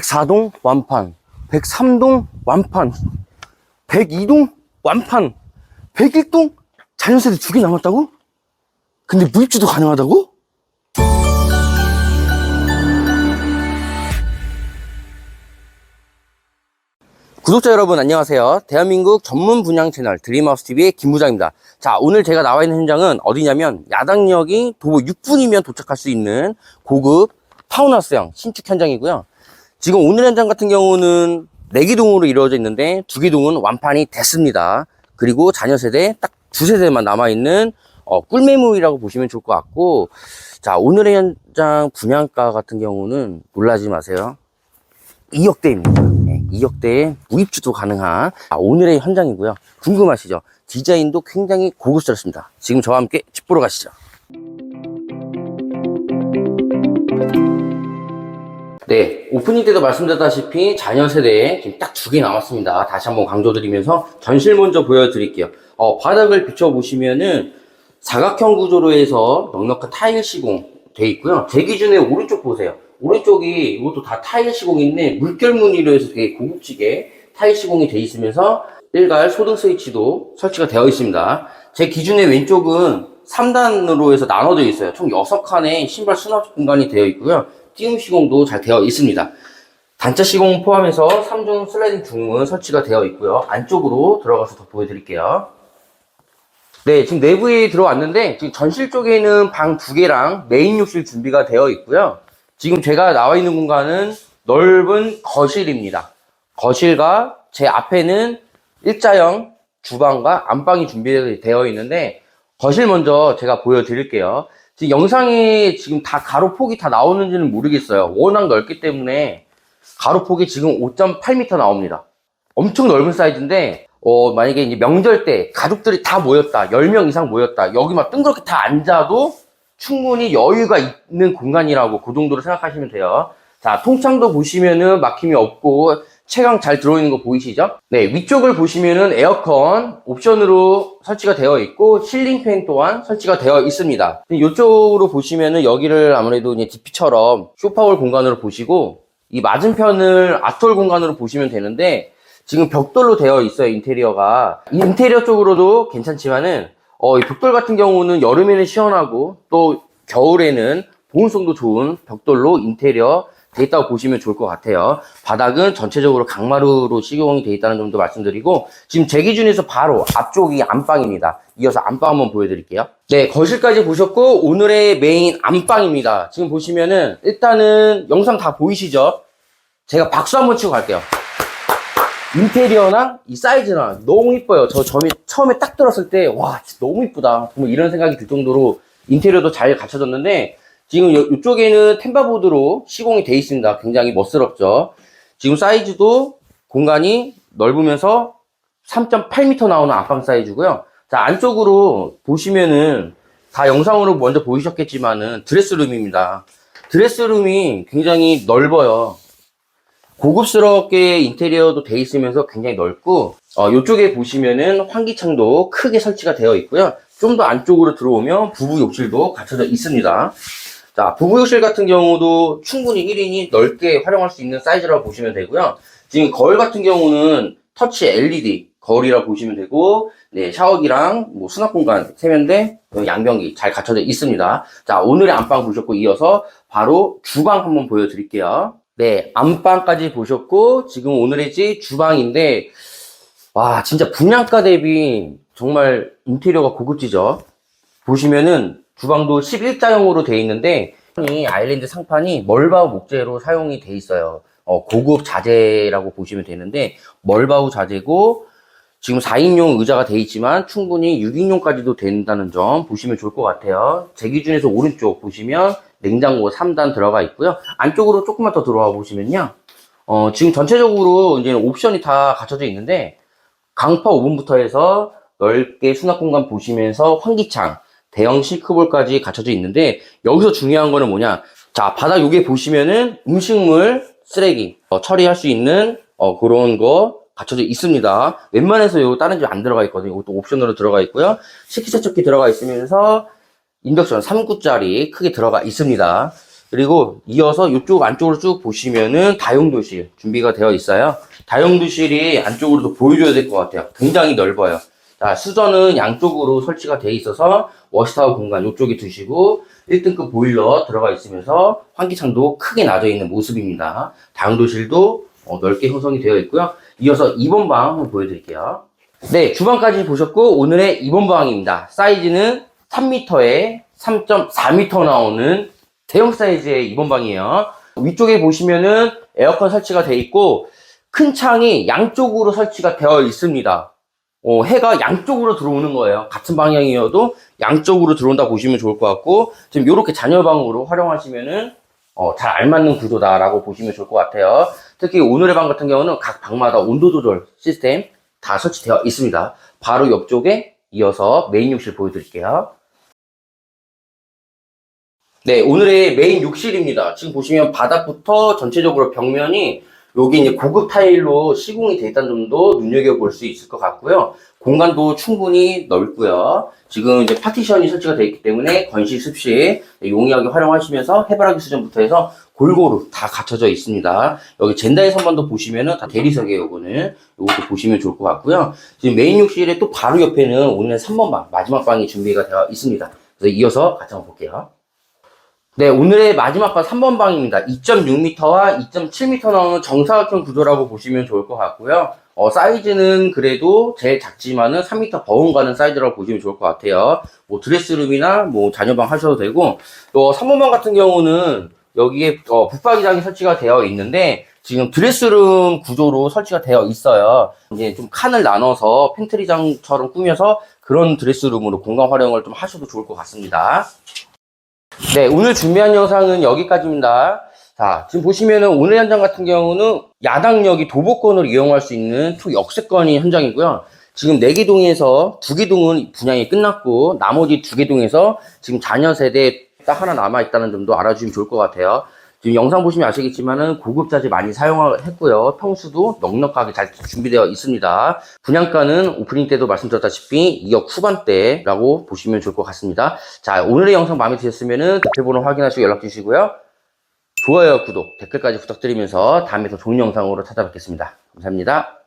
104동 완판, 103동 완판, 102동 완판, 101동 자연세대 두 개 남았다고? 근데 무입주도 가능하다고? 구독자 여러분 안녕하세요. 대한민국 전문 분양 채널 드림하우스TV의 김부장입니다. 자 오늘 제가 나와 있는 현장은 어디냐면 야당역이 도보 6분이면 도착할 수 있는 고급 타운하우스형 신축 현장이고요. 지금 오늘 현장 같은 경우는 4개 동으로 이루어져 있는데 2개 동은 완판이 됐습니다. 그리고 자녀 세대 딱 두 세대만 남아있는 어, 꿀매물이라고 보시면 좋을 것 같고 자 오늘의 현장 분양가 같은 경우는 놀라지 마세요. 2억대입니다. 네, 2억대에 무입주도 가능한 아, 오늘의 현장이고요. 궁금하시죠? 디자인도 굉장히 고급스럽습니다. 지금 저와 함께 집 보러 가시죠. 네, 오프닝 때도 말씀드렸다시피 자녀 세대에 지금 딱 두 개 남았습니다. 다시 한번 강조드리면서 전실 먼저 보여드릴게요. 어, 바닥을 비춰보시면은 사각형 구조로 해서 넉넉한 타일 시공 돼 있고요. 제 기준에 오른쪽 보세요. 오른쪽이 이것도 다 타일 시공인데 물결 무늬로 해서 되게 고급지게 타일 시공이 돼 있으면서 일괄 소등 스위치도 설치가 되어 있습니다. 제 기준에 왼쪽은 3단으로 해서 나눠져 있어요. 총 6칸의 신발 수납 공간이 되어 있고요. 띄움 시공도 잘 되어 있습니다. 단자 시공 포함해서 3중 슬라이딩 중문 설치가 되어 있고요. 안쪽으로 들어가서 더 보여드릴게요. 네, 지금 내부에 들어왔는데, 지금 전실 쪽에는 방 두 개랑 메인 욕실 준비가 되어 있고요. 지금 제가 나와 있는 공간은 넓은 거실입니다. 거실과 제 앞에는 일자형 주방과 안방이 준비되어 있는데, 거실 먼저 제가 보여드릴게요. 지금 영상에 지금 다 가로폭이 다 나오는지는 모르겠어요. 워낙 넓기 때문에 가로폭이 지금 5.8m 나옵니다. 엄청 넓은 사이즈인데, 어, 만약에 이제 명절 때 가족들이 다 모였다. 10명 이상 모였다. 여기 막 뜬그렇게 다 앉아도 충분히 여유가 있는 공간이라고 그 정도로 생각하시면 돼요. 자, 통창도 보시면은 막힘이 없고 채광 잘 들어오는 거 보이시죠? 네, 위쪽을 보시면은 에어컨 옵션으로 설치가 되어 있고 실링 팬 또한 설치가 되어 있습니다. 이쪽으로 보시면은 여기를 아무래도 이제 DP처럼 쇼파홀 공간으로 보시고 이 맞은편을 아톨 공간으로 보시면 되는데 지금 벽돌로 되어 있어요 인테리어가 이 인테리어 쪽으로도 괜찮지만은 어, 이 벽돌 같은 경우는 여름에는 시원하고 또 겨울에는 보온성도 좋은 벽돌로 인테리어 돼 있다고 보시면 좋을 것 같아요. 바닥은 전체적으로 강마루로 시공이 돼 있다는 점도 말씀드리고 지금 제 기준에서 바로 앞쪽이 안방입니다. 이어서 안방 한번 보여드릴게요. 네, 거실까지 보셨고 오늘의 메인 안방입니다. 지금 보시면은 일단은 영상 다 보이시죠? 제가 박수 한번 치고 갈게요. 인테리어나 이 사이즈나 너무 이뻐요. 저 점이 처음에 딱 들었을 때, 와, 너무 이쁘다. 정말 이런 생각이 들 정도로 인테리어도 잘 갖춰졌는데, 지금 요, 이쪽에는 템바보드로 시공이 돼 있습니다. 굉장히 멋스럽죠. 지금 사이즈도 공간이 넓으면서 3.8m 나오는 안방 사이즈고요. 자, 안쪽으로 보시면은 다 영상으로 먼저 보이셨겠지만은 드레스룸입니다. 드레스룸이 굉장히 넓어요. 고급스럽게 인테리어도 돼 있으면서 굉장히 넓고 어, 이쪽에 보시면은 환기창도 크게 설치가 되어 있고요. 좀 더 안쪽으로 들어오면 부부 욕실도 갖춰져 있습니다. 자, 부부 욕실 같은 경우도 충분히 1인이 넓게 활용할 수 있는 사이즈라고 보시면 되고요. 지금 거울 같은 경우는 터치 LED 거울이라고 보시면 되고 네, 샤워기랑 뭐 수납 공간 세면대 양변기 잘 갖춰져 있습니다. 자, 오늘의 안방 보셨고 이어서 바로 주방 한번 보여드릴게요. 네, 안방까지 보셨고, 지금 오늘의 집 주방인데, 와, 진짜 분양가 대비 정말 인테리어가 고급지죠? 보시면은 주방도 11자형으로 되어 있는데, 이 아일랜드 상판이 멀바우 목재로 사용이 돼 있어요. 어, 고급 자재라고 보시면 되는데, 멀바우 자재고, 지금 4인용 의자가 돼 있지만 충분히 6인용까지도 된다는 점 보시면 좋을 것 같아요. 제 기준에서 오른쪽 보시면 냉장고 3단 들어가 있고요. 안쪽으로 조금만 더 들어와 보시면요. 어, 지금 전체적으로 이제 옵션이 다 갖춰져 있는데 강파 오븐부터 해서 넓게 수납 공간 보시면서 환기창, 대형 싱크볼까지 갖춰져 있는데 여기서 중요한 거는 뭐냐? 자, 바닥 요게 보시면은 음식물 쓰레기 어, 처리할 수 있는 어, 그런 거 갖춰져 있습니다. 웬만해서 요 다른 집 안 들어가 있거든요. 이것도 옵션으로 들어가 있고요. 식기세척기 들어가 있으면서 인덕션 3구짜리 크게 들어가 있습니다. 그리고 이어서 이쪽 안쪽으로 쭉 보시면은 다용도실 준비가 되어 있어요. 다용도실이 안쪽으로도 보여줘야 될 것 같아요. 굉장히 넓어요. 자, 수전은 양쪽으로 설치가 되어 있어서 워시타워 공간 이쪽에 두시고 1등급 보일러 들어가 있으면서 환기창도 크게 나져 있는 모습입니다. 다용도실도 어, 넓게 형성이 되어 있고요. 이어서 2번 방 한번 보여드릴게요. 네, 주방까지 보셨고 오늘의 2번 방입니다. 사이즈는 3m에 3.4m 나오는 대형 사이즈의 2번 방이에요. 위쪽에 보시면은 에어컨 설치가 되어 있고 큰 창이 양쪽으로 설치가 되어 있습니다. 어, 해가 양쪽으로 들어오는 거예요. 같은 방향이어도 양쪽으로 들어온다 보시면 좋을 것 같고 지금 이렇게 자녀방으로 활용하시면은 어, 잘 알맞는 구조다라고 보시면 좋을 것 같아요. 특히 오늘의 방 같은 경우는 각 방마다 온도 조절 시스템 다 설치되어 있습니다. 바로 옆쪽에 이어서 메인 욕실 보여드릴게요. 네, 오늘의 메인 욕실입니다. 지금 보시면 바닥부터 전체적으로 벽면이 여기 이제 고급 타일로 시공이 돼 있다는 점도 눈여겨볼 수 있을 것 같고요. 공간도 충분히 넓고요. 지금 이제 파티션이 설치가 되어 있기 때문에 건식, 습식 용이하게 활용하시면서 해바라기 수전부터 해서 골고루 다 갖춰져 있습니다. 여기 젠다의 선반도 보시면은 다 대리석이에요, 요거는. 요것도 보시면 좋을 것 같고요. 지금 메인 욕실의 또 바로 옆에는 오늘 3번 방, 마지막 방이 준비가 되어 있습니다. 그래서 이어서 같이 한번 볼게요. 네, 오늘의 마지막 방 3번 방입니다. 2.6m와 2.7m 나오는 정사각형 구조라고 보시면 좋을 것 같고요. 어, 사이즈는 그래도 제일 작지만은 3m 버금가는 사이즈라고 보시면 좋을 것 같아요. 뭐 드레스룸이나 뭐 자녀방 하셔도 되고, 또 3번 방 같은 경우는 여기에 어, 붙박이장이 설치가 되어 있는데 지금 드레스룸 구조로 설치가 되어 있어요. 이제 좀 칸을 나눠서 팬트리장처럼 꾸며서 그런 드레스룸으로 공간 활용을 좀 하셔도 좋을 것 같습니다. 네, 오늘 준비한 영상은 여기까지입니다. 자, 지금 보시면은 오늘 현장 같은 경우는 야당역이 도보권을 이용할 수 있는 초역세권이 현장이고요. 지금 4개 동에서 2개 동은 분양이 끝났고 나머지 2개 동에서 지금 자녀 세대 딱 하나 남아 있다는 점도 알아주시면 좋을 것 같아요. 지금 영상 보시면 아시겠지만은 고급 자재 많이 사용했고요. 평수도 넉넉하게 잘 준비되어 있습니다. 분양가는 오프닝 때도 말씀드렸다시피 2억 후반대라고 보시면 좋을 것 같습니다. 자, 오늘의 영상 마음에 드셨으면은 대표 번호 확인하시고 연락 주시고요. 좋아요, 구독, 댓글까지 부탁드리면서 다음에 더 좋은 영상으로 찾아뵙겠습니다. 감사합니다.